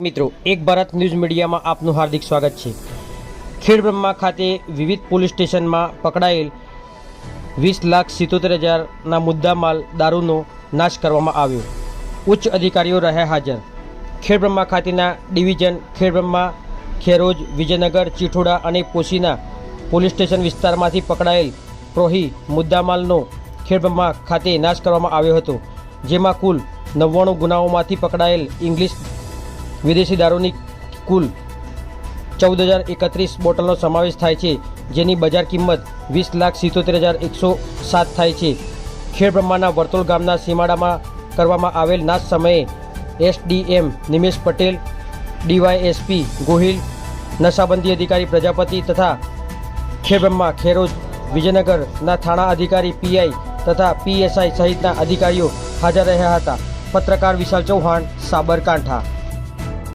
મિત્રો, એક ભારત ન્યૂઝ મીડિયામાં આપનું હાર્દિક સ્વાગત છે. ખેડબ્રહ્મા ખાતે વિવિધ પોલીસ સ્ટેશનમાં પકડાયેલ વીસ લાખ સિત્તોતેર હજારના મુદ્દામાલ દારૂનો નાશ કરવામાં આવ્યો. ઉચ્ચ અધિકારીઓ રહ્યા હાજર. ખેડબ્રહ્મા ખાતેના ડિવિઝન ખેડબ્રહ્મા ખેરોજ, વિજયનગર, ચીઠોડા અને પોશીના પોલીસ સ્ટેશન વિસ્તારમાંથી પકડાયેલ પ્રોહી મુદ્દામાલનો ખેડબ્રહ્મા ખાતે નાશ કરવામાં આવ્યો હતો, જેમાં કુલ નવ્વાણું ગુનાઓમાંથી પકડાયેલ ઇંગ્લિશ વિદેશી દારૂની કુલ ચૌદ હજાર એકત્રીસ બોટલનો સમાવેશ થાય છે, જેની બજાર કિંમત વીસ લાખ સિત્તોતેર હજાર એકસો સાત થાય છે. ખેડબ્રહ્માના વર્તુળ ગામના સીમાડામાં કરવામાં આવેલ નાશ સમયે એસડીએમ નિમેશ પટેલ ડીવાયએસપી ગોહિલ, નશાબંધી અધિકારી પ્રજાપતિ તથા ખેડબ્રહ્મા ખેરોજ વિજયનગરના થાણા અધિકારી પીઆઈ તથા પીએસઆઈ સહિતના અધિકારીઓ હાજર રહ્યા હતા. પત્રકાર વિશાલ ચૌહાણ, સાબરકાંઠા.